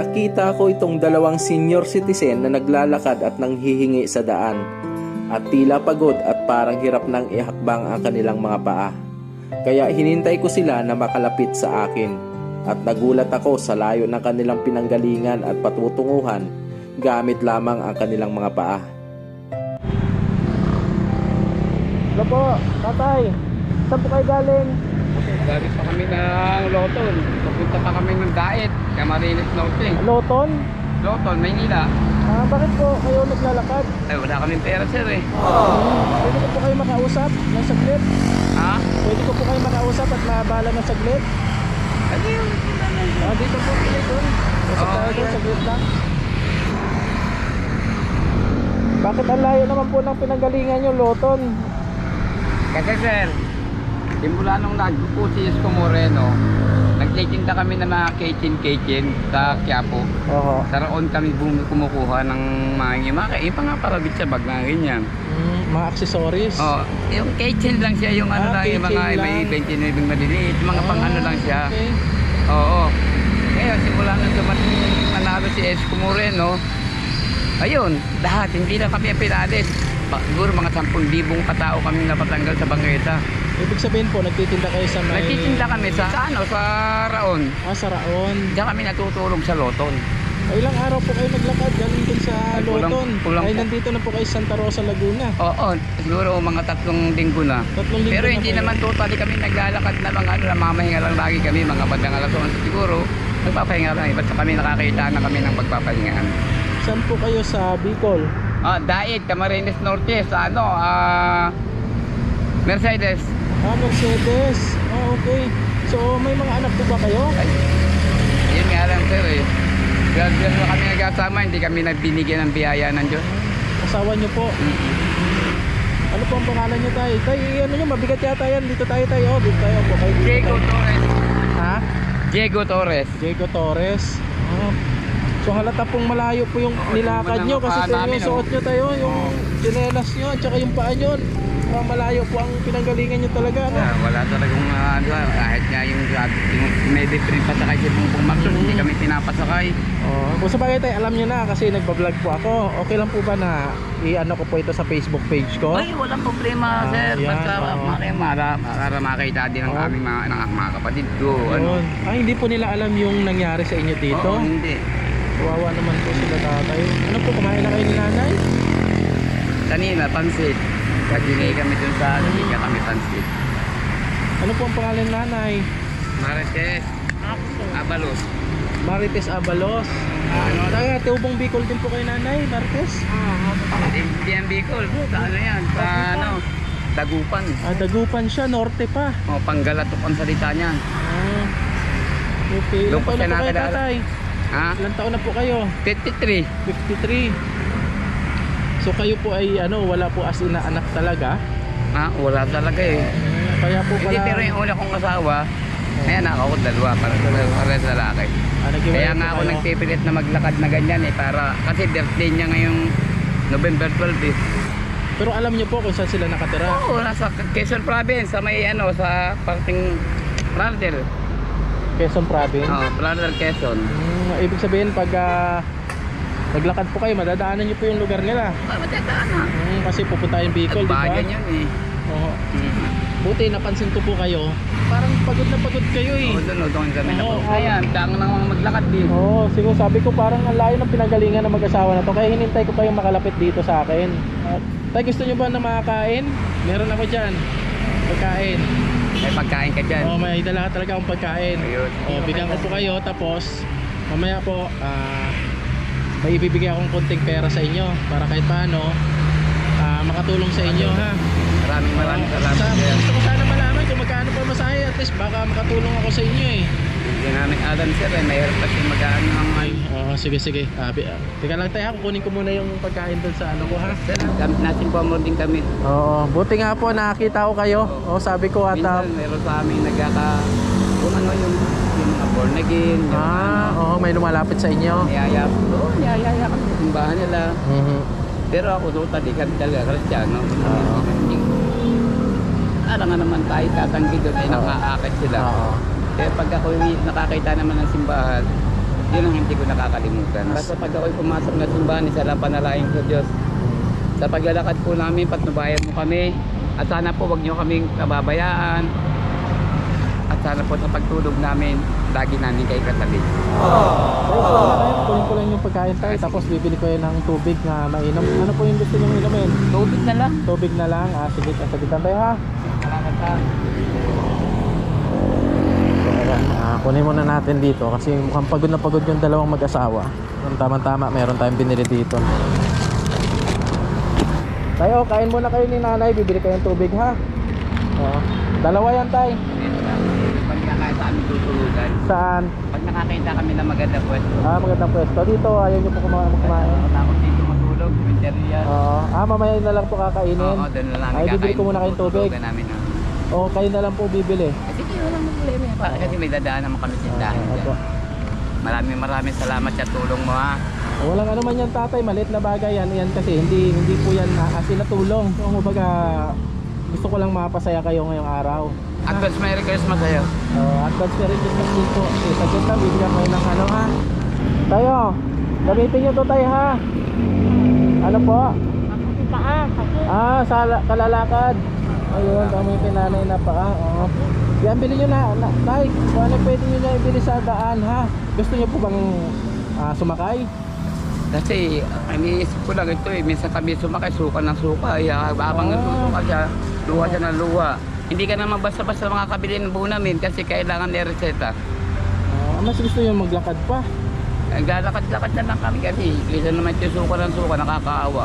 Nakita ko itong dalawang senior citizen na naglalakad at nanghihingi sa daan at tila pagod at parang hirap nang ihakbang ang kanilang mga paa. Kaya hinintay ko sila na makalapit sa akin at nagulat ako sa layo ng kanilang pinanggalingan at patutunguhan gamit lamang ang kanilang mga paa. Hello po, tatay. Saan po kayo galing? Galing pa kami ng Loton. Papunta pa kami ng Daet. Camarines Norte. Loton? Loton, Maynila. Ah, bakit po kayo naglalakad? Ay, wala kaming pera sir eh. Pwede ko po kayo makausap ng saglit? Ha? Pwede ko po kayo makausap at maabala ng saglit? Ano yun? Ah, dito po kayo doon. Usap Oo, tayo doon, saglit lang. Bakit ang layo naman po ng pinanggalingan nyo, Loton? Kasi sir, simula nung nagpo si Isko Moreno, nagtitinda kami ng mga kitchen-kitchen sa Quiapo. Oo. Sa roon kami bumi kumukuha ng mga mga iba nga parabit sa bag na ganyan. Mm, mga accessories. Oh, yung kitchen lang siya, yung ano Ah, lang, yung mga kitchen may lang. 29 maliliit, mga pang ano lang siya. Okay. Oo. Ngayon, simula nang dumating manalo si Esco Moreno, ayun, lahat, hindi na kami pinalis. Siguro mga 10,000 katao kami napatanggal sa bangketa. Ibig sabihin po, nagtitinda kayo sa may... Nagtitinda kami sa, sa ano, sa Raon. Ah, sa Raon. Diyan kami natutulog sa Loton. Ay, ilang araw po kayo naglakad galing dun sa Ay, kulang- Loton. kulang Ay, po. nandito na po kayo sa Santa Rosa, Laguna. Oo, siguro mga tatlong linggo na. Tatlong linggo Pero na hindi kayo. naman totally kami naglalakad na mga ano, mamahinga lang lagi kami, mga bandang alas 11 siguro. Nagpapahinga lang, iba't kami nakakita na kami ng pagpapahingaan. Saan po kayo sa Bicol? Ah, Daet, Camarines Norte, sa ano, ah, Mercedes. Ah, Mercedes. Ah, okay. So, may mga anak po ba kayo? Ay, yun nga lang sir eh. Graduate na kami nagkasama, hindi kami nagbinigyan ng biyaya ng Diyos. Asawa niyo po. Ano po ang pangalan niyo tayo? Tay, ano niyo, mabigat yata yan. Dito tayo tayo. Oh, dito tayo po. Kayo, dito Diego tayo. Torres. Ha? Diego Torres. Diego Torres. Ah. So halata pong malayo po yung nilakad nyo kasi namin, yung suot oh. nyo tayo, yung chinelas nyo at saka yung paa nyo. Ah, malayo po ang pinanggalingan nyo talaga. Ano? Ah, wala talagang uh, ano, kahit nga yung, yung may different pasakay si Pungpung Maxon, hindi kami pinapasakay. Oh, kung sa bagay tayo, alam nyo na kasi nagbablog po ako. Okay lang po ba na i-ano ko po ito sa Facebook page ko? Ay, walang problema, Ah, sir. yan, Basta oo. uh, para, para makita din ang Oo. aming mga, ng, mga kapatid ko. Ano? Ah, hindi po nila alam yung nangyari sa inyo dito? Oo, hindi. Kawawa naman po sila tatay. Ano po, kumain na kayo ni nanay? Kanina, pansit. Kajingay kami dun sa ano, hindi kami pansit. Ano po ang pangalan ni nanay? Marites, Abalos. Marites Abalos. Ano? Taga, Teubong Bicol din po kay nanay, Marites? Hindi yan Bicol. Sa ano yan? Sa ano? Dagupan. Ah, Dagupan siya, norte pa. O, Panggalatok ang salita niyan. Ah. Okay. Doon po taon na siya po kayo, nakilala. tatay? Ha? Ilang taon na po kayo? 53. 53. So kayo po ay ano, wala po as in na anak talaga? Ha? Wala talaga eh. Ah, Kaya po Hindi, pala... pero yung una kong asawa, may anak ako dalawa para sa para sa lalaki. Ah, Kaya nga ako kayo. nagpipilit na maglakad na ganyan eh para kasi birthday niya ngayong November 12 eh. Pero alam niyo po kung saan sila nakatira? Oo, nasa Quezon Province sa may ano sa parting Pradel. Quezon Province? Oo, Pradel Quezon. Hmm, ibig sabihin pag ah, naglakad po kayo, madadaanan niyo po yung lugar nila. Ah, matandaan na. Hmm, kasi pupunta yung Bicol, di ba? Bayan yan eh. Oo. Mm. Buti napansin ko po kayo. Parang pagod na pagod kayo eh. Oo, doon, doon kami na po. Ayan, daang nang mga maglakad din. Oo, siguro sabi ko parang ang layo ng pinagalingan ng mag-asawa na to. Kaya hinintay ko kayong makalapit dito sa akin. At, tay, gusto nyo ba na makakain? Meron ako dyan. Pagkain. May pagkain ka dyan. Oo, may dala talaga akong pagkain. Ayun. Oo, bigyan ko po kayo. Tapos, mamaya po, ah, may ibibigay akong konting pera sa inyo. Para kahit paano, ah, makatulong sa inyo ha. Maraming maraming Oo, salamat sa-. Gusto ko sana malaman kung magkano pa masahe. At least baka makatulong ako sa inyo eh. Hindi namin alam sir eh. Mayroon kasi mag-ano ng Ay, oo, sige, sige. Ah, bi- ah, teka lang tayo, ha. kukunin ko muna yung pagkain doon sa ano ko ha. Sir, gamit natin po mo din kami. Oo, buti nga po nakita ko kayo. Oo, sabi ko at ah, Minsan meron sa amin nagkaka... Kung ano yung, yung mga born again, yung ah, ano, oo, may lumalapit sa inyo. niyaya. Oo, niyayaya kami sa simbahan nila. Mhm. Pero ako totally kami talaga Kristiyano. Oo. Ara nga naman tayo tatanggi doon ay Oo. nakaakit sila. Oo. Kaya pag ako nakakita naman ng simbahan, Yun ang hindi ko nakakalimutan. Basta pag ako'y pumasok na simbahan, isa lang panalangin ko Diyos. Sa paglalakad po namin, patnubayan mo kami. At sana po wag niyo kaming kababayaan. At sana po sa pagtulog namin, lagi namin kayo katabi. Kunin ko lang yung pagkain tayo. Tapos bibili ko yan ng tubig na mainom. Ano po yung gusto nyo inumin? Tubig na lang. Tubig na lang. Ah, sige, sabitan tayo ha. Salamat ha. So, ayan, ah, kunin muna natin dito kasi mukhang pagod na pagod yung dalawang mag-asawa. Yung tama-tama, meron tayong binili dito. Tayo, kain muna kayo ni nanay. Bibili kayong tubig ha. Oo. Dalawa yan tay. Pag nakakita kami tutulugan, Saan? pag nakakita kami na maganda pwesto, Ah, magandang pwesto. Dito, ayaw nyo po kumain. kumain. Takot dito matulog, interior. Oo. ah, mamaya na lang po kakainin. Oo, doon na namin Ay, bibili ko muna kayong tubig. Namin. O, kayo na lang po bibili. Kaya walang problema. yan. Pa- Kasi may dadaan naman kami Ah, dyan. opo. Maraming maraming salamat sa tulong mo ha. Walang ano man yan tatay, maliit na bagay yan. Yan kasi hindi hindi po yan uh, as in na tulong. So, kumbaga, gusto ko lang mapasaya kayo ngayong araw. Advance Merry Christmas sa'yo. Uh, advance Merry Christmas din po. Okay, saglit lang, bibigyan kayo ng ano ha. Tayo, gamitin nyo to tayo ha. Ano po? Ah, sa la- kalalakad. Ayun, gamitin nanay na pa. Oo. Yan, bilhin nyo na. na tay, kung ano pwede nyo na ibili sa daan ha. Gusto nyo po bang ah, sumakay? Kasi iniisip ko lang ito eh. Minsan kami sumakay, suka ng suka. Ay, ah, habang Ah. nagsusuka siya, luha siya ng luha. Hindi ka naman basta-basta makakabili ng buo namin kasi kailangan may reseta. Ah, mas gusto nyo maglakad pa. Naglalakad-lakad na lang kami kasi kaysa naman yung suka ng suka, nakakaawa.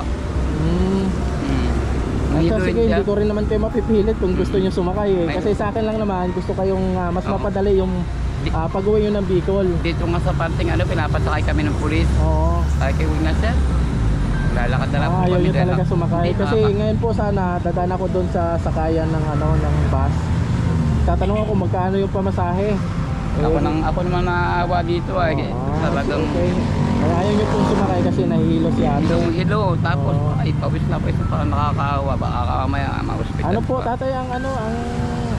So, sige, hindi ko rin naman kayo mapipilit kung gusto nyo sumakay eh. Kasi sa akin lang naman, gusto kayong ah, mas Oo. mapadali yung ah, pag-uwi nyo ng Bicol. Dito nga sa parting ano, pinapasakay kami ng pulis. Oo. Kaya kay Wing na sir. Lalakad na lang Ah, po ayaw kami nyo dyan, talaga ah. sumakay. Hindi, Kasi nakaka- ngayon po sana, dadaan ako doon sa sakayan ng ano ng bus. Tatanong ako magkano yung pamasahe. Ako nang ako naman naawa dito ay ah, talagang okay. Ayaw nyo pong sumakay kasi nahihilo si ate. hilong hilo tapos Oo. ay pawis na pawis na parang nakakaawa baka kamaya ma-hospital. Ano po pa. tatay ang ano ang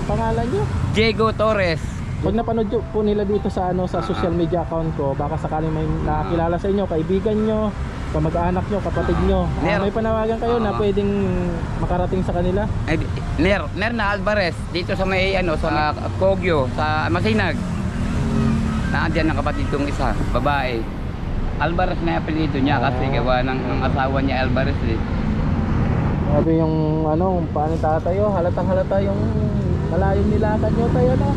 pangalan nyo? Diego Torres. Pag napanood po nila dito sa ano sa social media account ko, baka sakaling may nakakilala sa inyo, kaibigan nyo, kamag-anak nyo, kapatid nyo. Ah, Meron. may panawagan kayo na Oo. pwedeng makarating sa kanila. Ay, Ner, Ner na Alvarez dito sa may ano sa Kogyo sa Masinag. Naandiyan ang kapatid kong isa, babae. Alvarez na apelido niya kasi Ah. gawa ng, ng asawa niya Alvarez eh. Sabi yung ano, paano tatayo, halatang halata yung malayong nilakad nyo tayo no.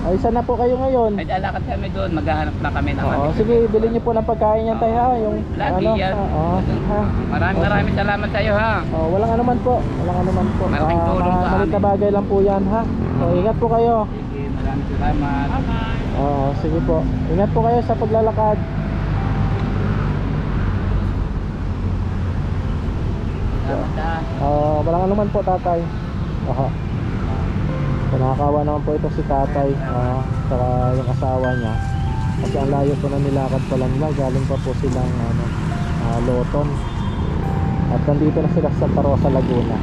Ay, saan na po kayo ngayon? Ay lalakad kami doon, maghahanap na kami ng Oo, sige, bilhin niyo po ng pagkain yan tayo ha, yung Lagi ano, yan. ah, oo, ha. Maraming maraming salamat sa iyo ha. Oh, walang anuman po, walang anuman po. Malaking Ah, tulong sa maliit na amin. bagay lang po yan ha. So, ingat po kayo. Maraming salamat. Oo, sige po. Ingat po kayo sa paglalakad. Salamat ha. Oo, walang anuman po tatay. Aha. So, nakakawa naman po ito si tatay. Oo, saka yung asawa niya. Kasi ang layo po na nilakad pa lang nila. Galing pa po silang ano, ah, Loton. At nandito na sila sa Santa Rosa, Laguna.